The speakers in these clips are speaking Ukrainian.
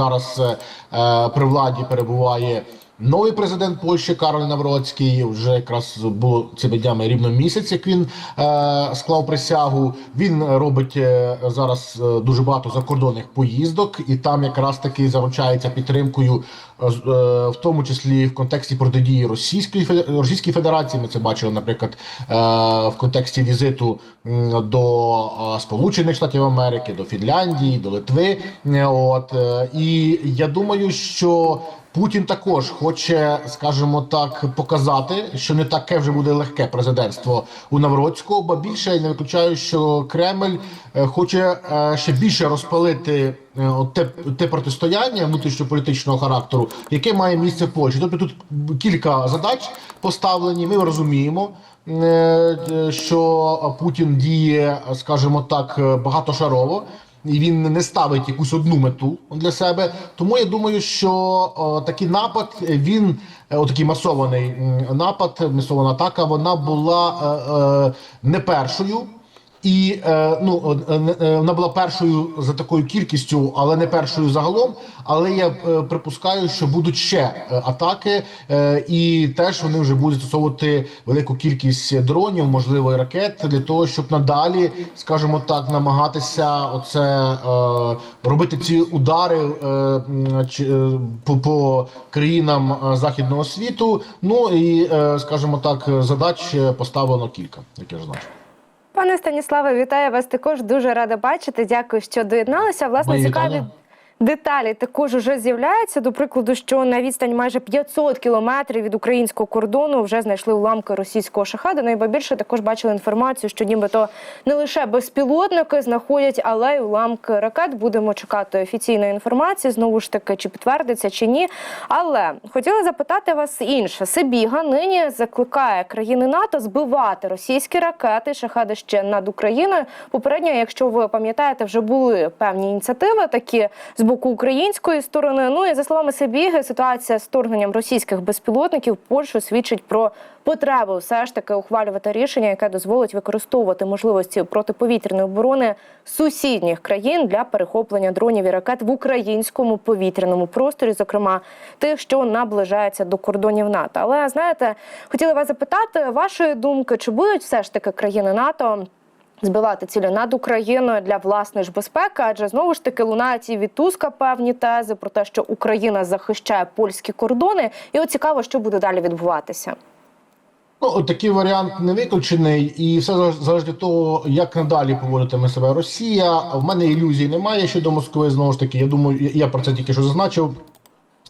зараз е, при владі перебуває новий президент Польщі Кароль Навроцький. Вже якраз було цими днями рівно місяць, як він е, склав присягу. Він робить е, зараз е, дуже багато закордонних поїздок, і там якраз таки заручається підтримкою, е, е, в тому числі в контексті протидії Російської Російській Федерації. Ми це бачили, наприклад, е, в контексті візиту до е, Сполучених Штатів Америки, до Фінляндії, до Литви. Е, От е, і я думаю, що. Путін також хоче, скажімо так, показати, що не таке вже буде легке президентство у Навроцького, бо більше не виключаю, що Кремль е, хоче е, ще більше розпалити е, те, те протистояння внутрішньополітичного характеру, яке має місце в Польщі. Тобто тут кілька задач поставлені. Ми розуміємо, що Путін діє, скажімо так, багатошарово і він не ставить якусь одну мету для себе. Тому я думаю, що о, такий напад він е, отакий масований напад, масована атака, вона була е, е, не першою. І е, ну е, е, вона була першою за такою кількістю, але не першою загалом. Але я припускаю, що будуть ще атаки, і теж вони вже будуть застосовувати велику кількість дронів, можливо, і ракет для того, щоб надалі, скажімо так, намагатися оце робити ці удари е, чи, по, країнам західного світу. Ну і е, скажімо так, задач поставлено кілька, як я ж знаю. Пане Станіславе, вітаю вас також. Дуже рада бачити. Дякую, що доєдналися. Власне, Мої цікаві вітання. Деталі також уже з'являються. До прикладу, що на відстань майже 500 кілометрів від українського кордону вже знайшли уламки російського шахеда. Ну і ба більше також бачили інформацію, що нібито не лише безпілотники знаходять, але й уламки ракет. Будемо чекати офіційної інформації. Знову ж таки, чи підтвердиться чи ні. Але хотіла запитати вас інше. Сибіга нині закликає країни НАТО збивати російські ракети шахеди ще над Україною. Попередньо, якщо ви пам'ятаєте, вже були певні ініціативи такі з боку української сторони. Ну і за словами Сибіги, ситуація з вторгненням російських безпілотників в Польщу свідчить про потребу все ж таки ухвалювати рішення, яке дозволить використовувати можливості протиповітряної оборони сусідніх країн для перехоплення дронів і ракет в українському повітряному просторі, зокрема тих, що наближаються до кордонів НАТО. Але знаєте, хотіла вас запитати вашої думки, чи будуть все ж таки країни НАТО? Збивати цілі над Україною для власної ж безпеки, адже знову ж таки лунають і від Туска певні тези про те, що Україна захищає польські кордони, і от цікаво, що буде далі відбуватися. Ну, такий варіант не виключений, і все залежить- того, як надалі поводитиме себе Росія. В мене ілюзій немає щодо Москви. Знову ж таки, я думаю, я про це тільки що зазначив.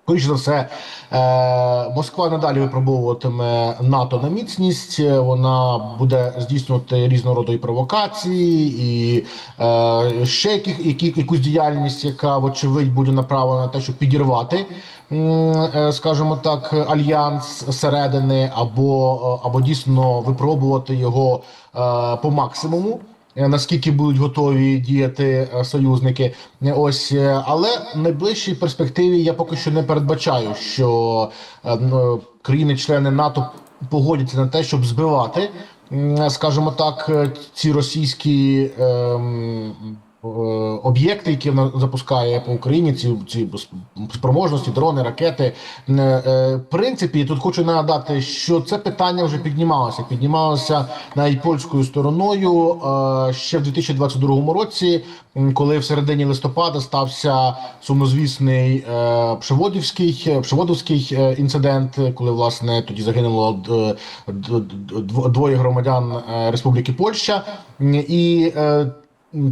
Скоріше за все, е, Москва надалі випробовуватиме НАТО на міцність. Е, Вона буде здійснювати різного роду і провокації, і е, ще яких, які, якусь діяльність, яка вочевидь буде направлена на те, щоб підірвати, скажімо так, альянс зсередини, або, або дійсно випробувати його по максимуму. Е, Наскільки будуть готові діяти е, союзники, Е, ось але в найближчій перспективі я поки що не передбачаю, що країни-члени НАТО погодяться на те, щоб збивати, скажімо так, ці російські ем, об'єкти, які вона запускає по Україні, ці, ці спроможності, дрони, ракети. Е, е, В принципі, тут хочу нагадати, що це питання вже піднімалося. Піднімалося навіть польською стороною е, ще в 2022 році, коли в середині листопада стався сумнозвісний е, Пшеводівський, е, Пшеводовський е, інцидент, коли власне тоді загинуло е, двоє громадян е, Республіки Польща. І е,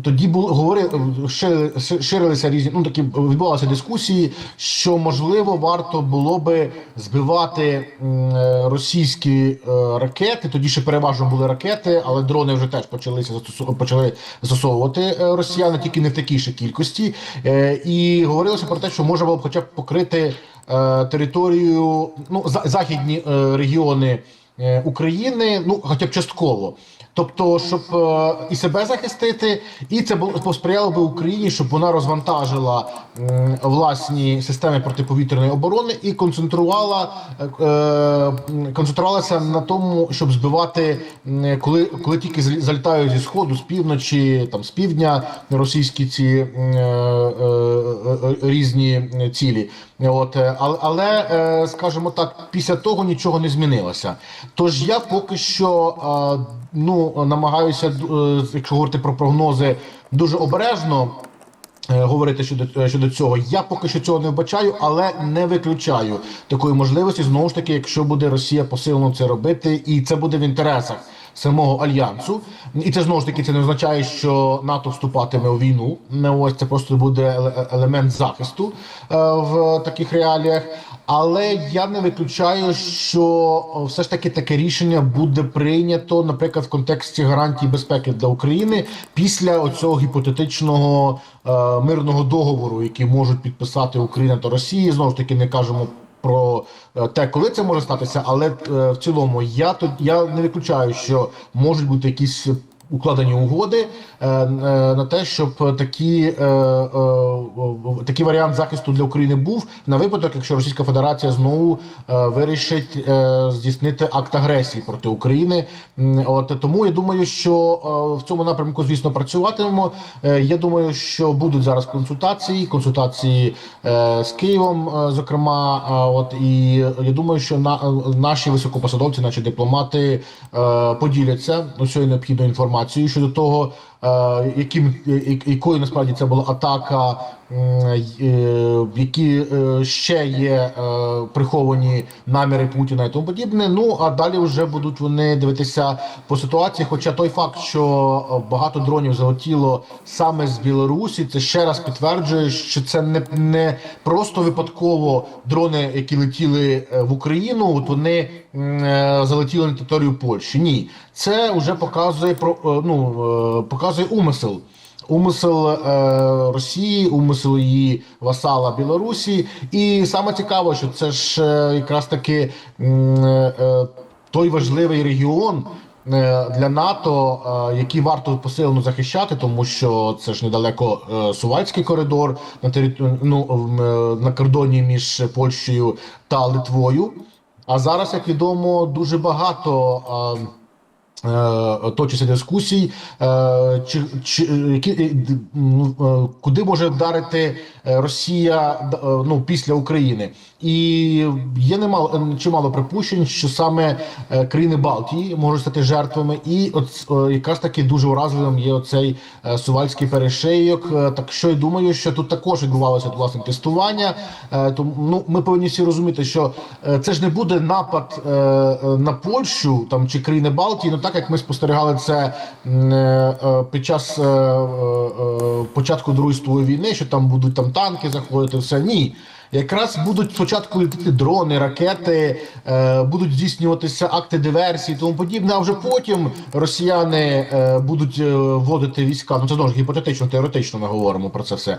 тоді були говори ширили- ширилися різні. Ну такі відбувалися дискусії, що можливо варто було би збивати російські е, ракети. Тоді ще переважно були ракети, але дрони вже теж почалися почали застосовувати е, росіяни, тільки не в такій ще кількості. Е, І говорилося про те, що можна було б хоча б покрити територію, ну західні регіони України, ну хоча б частково. Тобто, щоб е, і себе захистити, і це було посприяло би Україні, щоб вона розвантажила м, власні системи протиповітряної оборони і концентрувала е, е, концентрувалася на тому, щоб збивати, м, коли, коли тільки залітають зі сходу, з півночі, там з півдня російські ці е, е, е, різні цілі. От, е, але, але е, скажімо так, після того нічого не змінилося. Тож я поки що е, ну намагаюся, е, якщо говорити про прогнози, дуже обережно. е, Говорити щодо щодо цього, я поки що цього не вбачаю, але не виключаю такої можливості. Знову ж таки, якщо буде Росія посилено це робити, і це буде в інтересах самого альянсу, і це знову ж таки це не означає, що НАТО вступатиме у війну. Не ось це просто буде елемент захисту е, в таких реаліях. Але я не виключаю, що все ж таки таке рішення буде прийнято, наприклад, в контексті гарантій безпеки для України після оцього гіпотетичного е, мирного договору, який можуть підписати Україна та Росія. Знову ж таки, не кажемо. Про е, те, коли це може статися, але е, в цілому я тут я не виключаю, що можуть бути якісь укладені угоди е, е, на те, щоб такі, е, такий варіант захисту для України був на випадок, якщо Російська Федерація знову вирішить здійснити акт агресії проти України. От тому я думаю, що в цьому напрямку, звісно, працюватимемо. Я думаю, що будуть зараз консультації, консультації з Києвом, зокрема. От і я думаю, що на наші високопосадовці, наші дипломати, поділяться усією необхідною інформацією щодо того, яким якою насправді це була атака, е, які е, ще є е, приховані наміри Путіна і тому подібне. Ну а далі вже будуть вони дивитися по ситуації. Хоча той факт, що е, багато дронів залетіло саме з Білорусі, це ще раз підтверджує, що це не, не просто випадково дрони, які летіли е, в Україну. От вони е, залетіли на територію Польщі. Ні, це вже показує про е, ну е, показує умисел. Умисел е, Росії, умисел її васала Білорусі, і саме цікаво, що це ж е, якраз таки м, е, той важливий регіон е, для НАТО, е, який варто посилено захищати, тому що це ж недалеко е, Сувальський коридор на териту- ну, е, на кордоні між Польщею та Литвою. А зараз, як відомо, дуже багато. е, е, точаться дискусій, е, чи, чи які м, е, куди може вдарити Росія ну після України, і є немало чимало припущень, що саме країни Балтії можуть стати жертвами, і от якраз таки дуже уразливим є оцей сувальський перешийок. Е, Так що я думаю, що тут також відбувалося власне тестування. Тому ну ми повинні всі розуміти, що це ж не буде напад на Польщу там чи країни Балтії, ну так як ми спостерігали це е, е, під час е, початку Другої світової війни, що там будуть там танки заходити, все ні. Якраз будуть спочатку літати дрони, ракети, будуть здійснюватися акти диверсії, тому подібне. А вже потім росіяни будуть вводити війська. Ну це знову ж гіпотетично, теоретично ми говоримо про це все.